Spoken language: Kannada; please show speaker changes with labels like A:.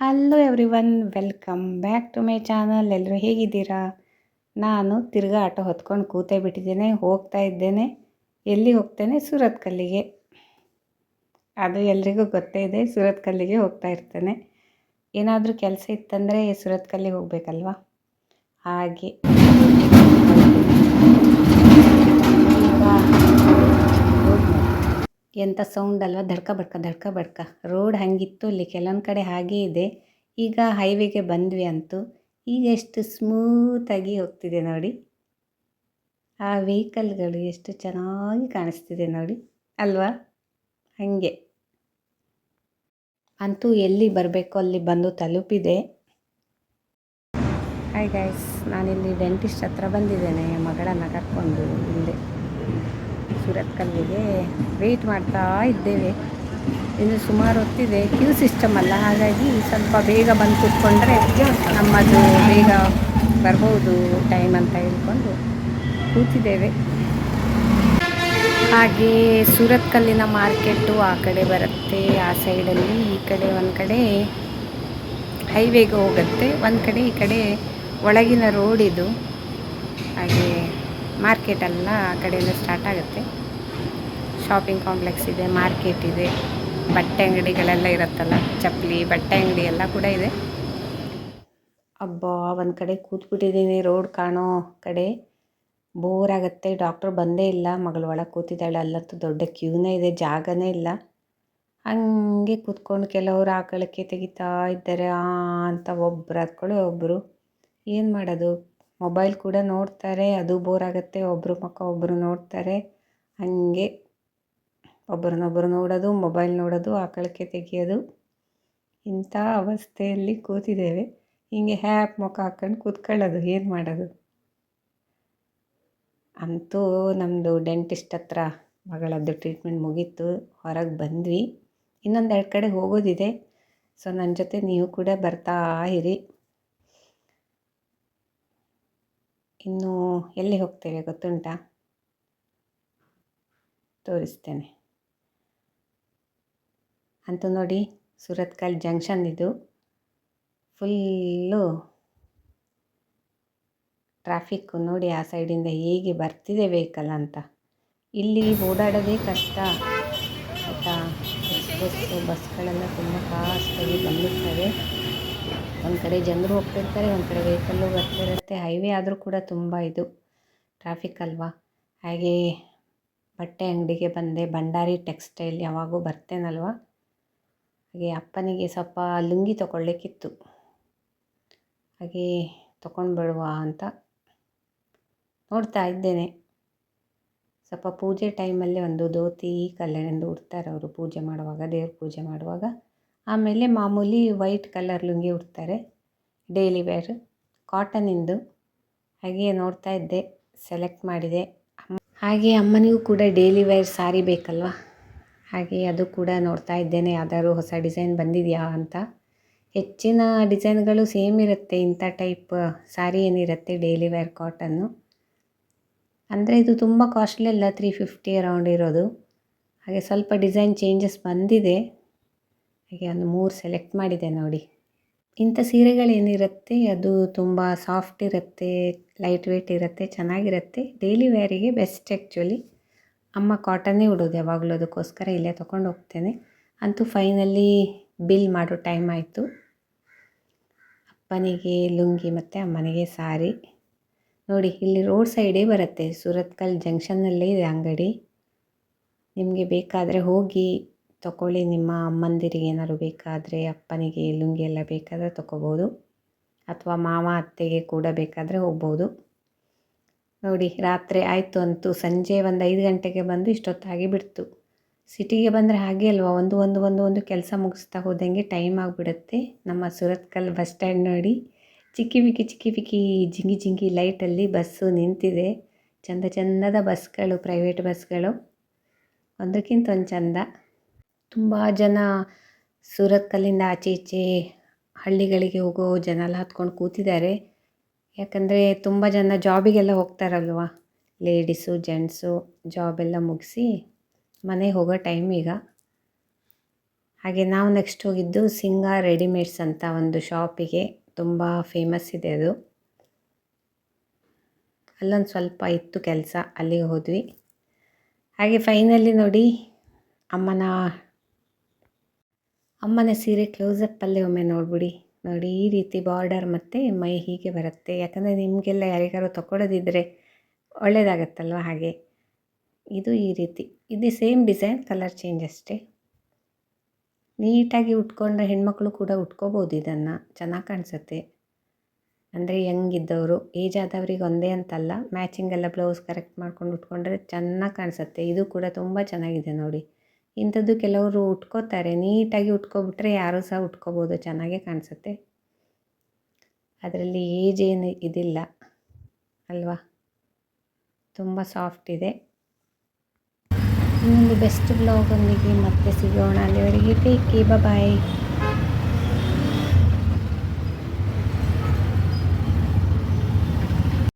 A: Hello everyone welcome back to my channel ಎಲ್ಲರೂ ಹೇಗಿದ್ದೀರಾ? ನಾನು ತಿರ್ಗಾ ಆಟೋ ಹೊತ್ಕೊಂಡು ಕೂತೇ ಬಿಟ್ಟಿದ್ದೇನೆ, ಹೋಗ್ತಾ ಇದ್ದೇನೆ. ಎಲ್ಲಿ ಹೋಗ್ತೇನೆ? ಸೂರತ್ ಕಲ್ಲಿಗೆ. ಅದು ಎಲ್ರಿಗೂ ಗೊತ್ತೇ ಇದೆ, ಸೂರತ್ ಕಲ್ಲಿಗೆ ಹೋಗ್ತಾ ಇರ್ತೇನೆ. ಏನಾದರೂ ಕೆಲಸ ಇತ್ತಂದರೆ ಸೂರತ್ ಕಲ್ಲಿಗೆ ಹೋಗಬೇಕಲ್ವಾ? ಹಾಗೆ. ಎಂಥ ಸೌಂಡ್ ಅಲ್ವಾ? ಧಡ್ಕ ಬಡ್ಕ ಧಡ್ಕ ಬಡ್ಕ. ರೋಡ್ ಹಾಗಿತ್ತು ಅಲ್ಲಿ ಕೆಲವೊಂದು ಕಡೆ ಹಾಗೇ ಇದೆ. ಈಗ ಹೈವೇಗೆ ಬಂದ್ವಿ ಅಂತೂ ಈಗ ಎಷ್ಟು ಸ್ಮೂತಾಗಿ ಹೋಗ್ತಿದೆ ನೋಡಿ. ಆ ವೆಹಿಕಲ್ಗಳು ಎಷ್ಟು ಚೆನ್ನಾಗಿ ಕಾಣಿಸ್ತಿದೆ ನೋಡಿ. ಅಲ್ವಾ? ಹಾಗೆ. ಅಂತೂ ಎಲ್ಲಿ ಬರಬೇಕು ಅಲ್ಲಿ ಬಂದು ತಲುಪಿದೆ. ಹಾಯ್ ಗೈಸ್ ನಾನಿಲ್ಲಿ ಡೆಂಟಿಸ್ಟ್ ಹತ್ರ ಬಂದಿದ್ದೇನೆ, ಮಗಳನ್ನು ಕರ್ಕೊಂಡು ಇಲ್ಲೇ ಸೂರತ್ ಕಲ್ಲಿಗೆ ವೆಯ್ಟ್ ಮಾಡ್ತಾ ಇದ್ದೇವೆ. ಇನ್ನು ಸುಮಾರು ಹೊತ್ತಿದೆ ಕ್ಯೂ ಸಿಸ್ಟಮ್ ಅಲ್ಲ. ಹಾಗಾಗಿ ಸ್ವಲ್ಪ ಬೇಗ ಬಂದು ಕೂತ್ಕೊಂಡ್ರೆ ನಮ್ಮದು ಬೇಗ ಬರ್ಬೋದು ಟೈಮ್ ಅಂತ ಹೇಳ್ಕೊಂಡು ಕೂತಿದ್ದೇವೆ. ಹಾಗೆ ಸೂರತ್ ಕಲ್ಲಿನ ಮಾರ್ಕೆಟು ಆ ಕಡೆ ಬರುತ್ತೆ. ಆ ಸೈಡಲ್ಲಿ ಈ ಕಡೆ ಒಂದು ಕಡೆ ಹೈವೇಗೆ ಹೋಗುತ್ತೆ. ಒಂದು ಕಡೆ ಈ ಕಡೆ ಒಳಗಿನ ರೋಡಿದು ಹಾಗೆ ಮಾರ್ಕೆಟೆಲ್ಲ ಆ ಕಡೆಯಿಂದ ಸ್ಟಾರ್ಟ್ ಆಗುತ್ತೆ. ಶಾಪಿಂಗ್ ಕಾಂಪ್ಲೆಕ್ಸ್ ಇದೆ, ಮಾರ್ಕೆಟ್ ಇದೆ, ಬಟ್ಟೆ ಅಂಗಡಿಗಳೆಲ್ಲ ಇರುತ್ತಲ್ಲ, ಚಪ್ಪಲಿ, ಬಟ್ಟೆ ಅಂಗಡಿ ಎಲ್ಲ ಕೂಡ ಇದೆ. ಅಬ್ಬಾ, ಒಂದು ಕಡೆ ಕೂತ್ಬಿಟ್ಟಿದ್ದೀನಿ ರೋಡ್ ಕಾಣೋ ಕಡೆ. ಬೋರ್ ಆಗುತ್ತೆ ಡಾಕ್ಟ್ರ್ ಬಂದೇ ಇಲ್ಲ, ಮಗಳು ಒಳಗೆ ಕೂತಿದ್ದಾಳೆ, ಅಲ್ಲಂತೂ ದೊಡ್ಡ ಕ್ಯೂನೇ ಇದೆ, ಜಾಗನೇ ಇಲ್ಲ. ಹಂಗೆ ಕೂತ್ಕೊಂಡು ಕೆಲವರು ಆಕಳಕ್ಕೆ ತೆಗಿತಾ ಇದ್ದಾರೆ, ಆ ಅಂತ ಒಬ್ರು ಹತ್ಕೊಳ್ಳಿ ಒಬ್ಬರು ಏನು ಮಾಡೋದು? ಮೊಬೈಲ್ ಕೂಡ ನೋಡ್ತಾರೆ, ಅದು ಬೋರ್ ಆಗುತ್ತೆ ಒಬ್ಬರು ಮುಖ ಒಬ್ಬರು ನೋಡ್ತಾರೆ. ಹಾಗೆ ಒಬ್ಬರನ್ನೊಬ್ಬರು ನೋಡೋದು, ಮೊಬೈಲ್ ನೋಡೋದು ಆಕಳಕ್ಕೆ ತೆಗೆಯೋದು. ಇಂಥ ಅವಸ್ಥೆಯಲ್ಲಿ ಕೂತಿದ್ದೇವೆ. ಹೀಗೆ ಹ್ಯಾಪ್ ಮುಖ ಹಾಕ್ಕೊಂಡು ಕೂತ್ಕೊಳ್ಳೋದು, ಏನು ಮಾಡೋದು? ಅಂತೂ ನಮ್ಮದು ಡೆಂಟಿಸ್ಟ್ ಹತ್ರ ಮಗಳದ್ದು ಟ್ರೀಟ್ಮೆಂಟ್ ಮುಗೀತು. ಹೊರಗೆ ಬಂದ್ವಿ. ಇನ್ನೊಂದು ಎರಡು ಕಡೆ ಹೋಗೋದಿದೆ. ಸೊ ನನ್ನ ಜೊತೆ ನೀವು ಕೂಡ ಬರ್ತಾ ಇರಿ. ಇನ್ನು ಎಲ್ಲಿ ಹೋಗ್ತೇವೆ ಗೊತ್ತುಂಟಾ? ತೋರಿಸ್ತೇನೆ. ಅಂತ ನೋಡಿ ಸುರತ್ಕಲ್ ಜಂಕ್ಷನ್ ಇದು. ಫುಲ್ಲು ಟ್ರಾಫಿಕ್ಕು ನೋಡಿ ಆ ಸೈಡಿಂದ ಹೇಗೆ ಬರ್ತಿದೆ ವೆಹಿಕಲ್ ಅಂತ. ಇಲ್ಲಿ ಓಡಾಡೋದೇ ಕಷ್ಟ. ಆಯಿತಾ? ಬಸ್ಸು ಬಸ್ಗಳೆಲ್ಲ ತುಂಬ ಫಾಸ್ಟಾಗಿ ಬಂದಿರ್ತವೆ ಒಂದು ಕಡೆ ಜನರು ಹೋಗ್ತಿರ್ತಾರೆ, ಒಂದು ಕಡೆ ವೆಹಿಕಲ್ಲು ಬರ್ತಿರುತ್ತೆ. ಹೈವೇ ಆದರೂ ಕೂಡ ತುಂಬ ಇದು ಟ್ರಾಫಿಕ್ ಅಲ್ವಾ? ಹಾಗೆ ಬಟ್ಟೆ ಅಂಗಡಿಗೆ ಬಂದೆ, ಭಂಡಾರಿ ಟೆಕ್ಸ್ಟೈಲ್ ಯಾವಾಗೂ ಬರ್ತೇನಲ್ವಾ? ಹಾಗೆ ಅಪ್ಪನಿಗೆ ಸ್ವಲ್ಪ ಲುಂಗಿ ತೊಗೊಳ್ಲಿಕ್ಕಿತ್ತು ಹಾಗೆ ತೊಗೊಂಡ್ಬಿಡುವ ಅಂತ ನೋಡ್ತಾ ಇದ್ದೇನೆ. ಸ್ವಲ್ಪ ಪೂಜೆ ಟೈಮಲ್ಲಿ ಒಂದು ಧೋತಿ ಕಲ್ಲೆಂದು ಉಡ್ತಾರೆ ಅವರು ಪೂಜೆ ಮಾಡುವಾಗ, ದೇವ್ರ ಪೂಜೆ ಮಾಡುವಾಗ. ಆಮೇಲೆ ಮಾಮೂಲಿ ವೈಟ್ ಕಲರ್ ಲುಂಗಿ ಉಡ್ತಾರೆ, ಡೈಲಿ ವೇರ್, ಕಾಟನಿಂದು. ಹಾಗೆಯೇ ನೋಡ್ತಾ ಇದ್ದೆ, ಸೆಲೆಕ್ಟ್ ಮಾಡಿದೆ. ಹಾಗೆ ಅಮ್ಮನಿಗೂ ಕೂಡ ಡೈಲಿ ವೇರ್ ಸಾರಿ ಬೇಕಲ್ವ? ಹಾಗೆ ಅದು ಕೂಡ ನೋಡ್ತಾ ಇದ್ದೇನೆ, ಯಾವ್ದಾದ್ರು ಹೊಸ ಡಿಸೈನ್ ಬಂದಿದೆಯಾ ಅಂತ. ಹೆಚ್ಚಿನ ಡಿಸೈನ್ಗಳು ಸೇಮ್ ಇರುತ್ತೆ, ಇಂಥ ಟೈಪ್ ಸಾರಿ ಏನಿರುತ್ತೆ ಡೈಲಿ ವೇರ್ ಕಾಟನ್ನು. ಅಂದರೆ ಇದು ತುಂಬ ಕಾಸ್ಟ್ಲಿ ಅಲ್ಲ ತ್ರೀ ಫಿಫ್ಟಿ ಅರೌಂಡ್ ಇರೋದು. ಹಾಗೆ ಸ್ವಲ್ಪ ಡಿಸೈನ್ ಚೇಂಜಸ್ ಬಂದಿದೆ. ಹಾಗೆ ಒಂದು ಮೂರು ಸೆಲೆಕ್ಟ್ ಮಾಡಿದೆ ನೋಡಿ. ಇಂಥ ಸೀರೆಗಳೇನಿರುತ್ತೆ ಅದು ತುಂಬ ಸಾಫ್ಟ್ ಇರುತ್ತೆ ಲೈಟ್ ವೇಟ್ ಇರುತ್ತೆ, ಚೆನ್ನಾಗಿರುತ್ತೆ. ಡೈಲಿ ವೇರಿಗೆ ಬೆಸ್ಟ್ ಆ್ಯಕ್ಚುಲಿ ಅಮ್ಮ ಕಾಟನ್ನೇ ಉಡೋದು ಯಾವಾಗಲೂ ಅದಕ್ಕೋಸ್ಕರ ಇಲ್ಲೇ ತೊಗೊಂಡು ಹೋಗ್ತೇನೆ. ಅಂತೂ ಫೈನಲಿ ಬಿಲ್ ಮಾಡೋ ಟೈಮ್ ಆಯಿತು. ಅಪ್ಪನಿಗೆ, ಲುಂಗಿ ಮತ್ತು ಅಮ್ಮನಿಗೆ ಸಾರಿ. ನೋಡಿ, ಇಲ್ಲಿ ರೋಡ್ ಸೈಡೇ ಬರುತ್ತೆ. ಸುರತ್ಕಲ್ ಜಂಕ್ಷನ್ನಲ್ಲೇ ಇದೆ ಅಂಗಡಿ. ನಿಮಗೆ ಬೇಕಾದರೆ ಹೋಗಿ ತಗೊಳ್ಳಿ ನಿಮ್ಮ ಅಮ್ಮಂದಿರಿಗೆ ಏನಾದ್ರು ಬೇಕಾದರೆ, ಅಪ್ಪನಿಗೆ ಲುಂಗಿ ಎಲ್ಲ ಬೇಕಾದರೆ ತೊಗೋಬೋದು ಅಥವಾ ಮಾವ, ಅತ್ತೆಗೆ ಕೂಡ ಬೇಕಾದರೆ ಹೋಗ್ಬೋದು. ನೋಡಿ, ರಾತ್ರಿ ಆಯಿತು ಅಂತೂ ಸಂಜೆ ಒಂದು ಐದು ಗಂಟೆಗೆ ಬಂದು ಇಷ್ಟೊತ್ತಾಗಿ ಬಿಡ್ತು. ಸಿಟಿಗೆ ಬಂದರೆ ಹಾಗೆ ಅಲ್ವಾ, ಒಂದು ಒಂದು ಒಂದು ಒಂದು ಕೆಲಸ ಮುಗಿಸ್ತಾ ಹೋದಂಗೆ ಟೈಮ್ ಆಗಿಬಿಡುತ್ತೆ. ನಮ್ಮ ಸುರತ್ಕಲ್ ಬಸ್ ಸ್ಟ್ಯಾಂಡ್ ನೋಡಿ, ಚಿಕ್ಕಿ ಬಿಕ್ಕಿ ಚಿಕ್ಕಿ ಬಿಕ್ಕಿ ಜಿಂಗಿ ಜಿಂಗಿ ಲೈಟಲ್ಲಿ ಬಸ್ಸು ನಿಂತಿದೆ. ಚಂದ, ಚಂದದ ಬಸ್ಗಳು, ಪ್ರೈವೇಟ್ ಬಸ್ಗಳು. ಒಂದಕ್ಕಿಂತ ಒಂದು ಚಂದ. ತುಂಬ ಜನ ಸುರತ್ಕಲ್ಲಿಂದ ಆಚೆ ಈಚೆ ಹಳ್ಳಿಗಳಿಗೆ ಹೋಗೋ ಜನ ಎಲ್ಲ ಹತ್ಕೊಂಡು ಕೂತಿದ್ದಾರೆ. ಯಾಕಂದರೆ ತುಂಬ ಜನ ಜಾಬಿಗೆಲ್ಲ ಹೋಗ್ತಾರಲ್ವ? ಲೇಡೀಸು ಜೆಂಟ್ಸು ಜಾಬೆಲ್ಲ ಮುಗಿಸಿ ಮನೆಗೆ ಹೋಗೋ ಟೈಮ್ ಈಗ. ಹಾಗೆ ನಾವು ನೆಕ್ಸ್ಟ್ ಹೋಗಿದ್ದು ಸಿಂಗಾ ರೆಡಿಮೇಡ್ಸ್ ಅಂತ ಒಂದು ಶಾಪಿಗೆ ತುಂಬ ಫೇಮಸ್ ಇದೆ ಅದು. ಅಲ್ಲೊಂದು ಸ್ವಲ್ಪ ಇತ್ತು ಕೆಲಸ, ಅಲ್ಲಿಗೆ ಹೋದ್ವಿ. ಹಾಗೆ ಫೈನಲಿ ನೋಡಿ ಅಮ್ಮನ ಅಮ್ಮನ ಸೀರೆ ಕ್ಲೋಸಪ್ಪಲ್ಲೇ ಒಮ್ಮೆ ನೋಡ್ಬಿಡಿ. ನೋಡಿ, ಈ ರೀತಿ ಬಾರ್ಡರ್ ಮತ್ತು ಮೈ ಹೀಗೆ ಬರುತ್ತೆ. ಯಾಕಂದರೆ ನಿಮಗೆಲ್ಲ ಯಾರಿಗಾರು ತಗೊಳ್ಳೋದಿದ್ದರೆ ಒಳ್ಳೆಯದಾಗತ್ತಲ್ವ ಹಾಗೆ? ಇದು ಈ ರೀತಿ. ಇದು ಸೇಮ್ ಡಿಸೈನ್ ಕಲರ್ ಚೇಂಜ್ ಅಷ್ಟೇ. ನೀಟಾಗಿ ಉಟ್ಕೊಂಡ್ರೆ ಹೆಣ್ಮಕ್ಳು ಕೂಡ ಉಟ್ಕೋಬೋದು ಇದನ್ನು. ಚೆನ್ನಾಗಿ ಕಾಣಿಸುತ್ತೆ. ಅಂದರೆ ಯಂಗಿದ್ದವರು ಏಜ್ ಆದವ್ರಿಗೆ ಒಂದೇ ಅಂತಲ್ಲ ಮ್ಯಾಚಿಂಗ್ ಎಲ್ಲ ಬ್ಲೌಸ್ ಕರೆಕ್ಟ್ ಮಾಡ್ಕೊಂಡು ಉಟ್ಕೊಂಡ್ರೆ ಚೆನ್ನಾಗಿ ಕಾಣಿಸುತ್ತೆ. ಇದು ಕೂಡ ತುಂಬ ಚೆನ್ನಾಗಿದೆ ನೋಡಿ. ಇಂಥದ್ದು ಕೆಲವರು ಉಟ್ಕೋತಾರೆ. ನೀಟಾಗಿ ಉಟ್ಕೊಬಿಟ್ರೆ ಯಾರೂ ಸಹ ಉಟ್ಕೋಬೋದು. ಚೆನ್ನಾಗೇ ಕಾಣಿಸುತ್ತೆ. ಅದರಲ್ಲಿ ಏಜ್ ಏನು ಇದಿಲ್ಲ. ಅಲ್ವಾ? ತುಂಬ ಸಾಫ್ಟ್ ಇದೆ. ಇನ್ನೊಂದು ಬೆಸ್ಟ್ ಬ್ಲಾಗೊಂದಿಗೆ ಮತ್ತೆ ಸಿಗೋಣ. ಅಲ್ಲಿವರೆಗೆ ಟೇಕ್ ಬಾಯ್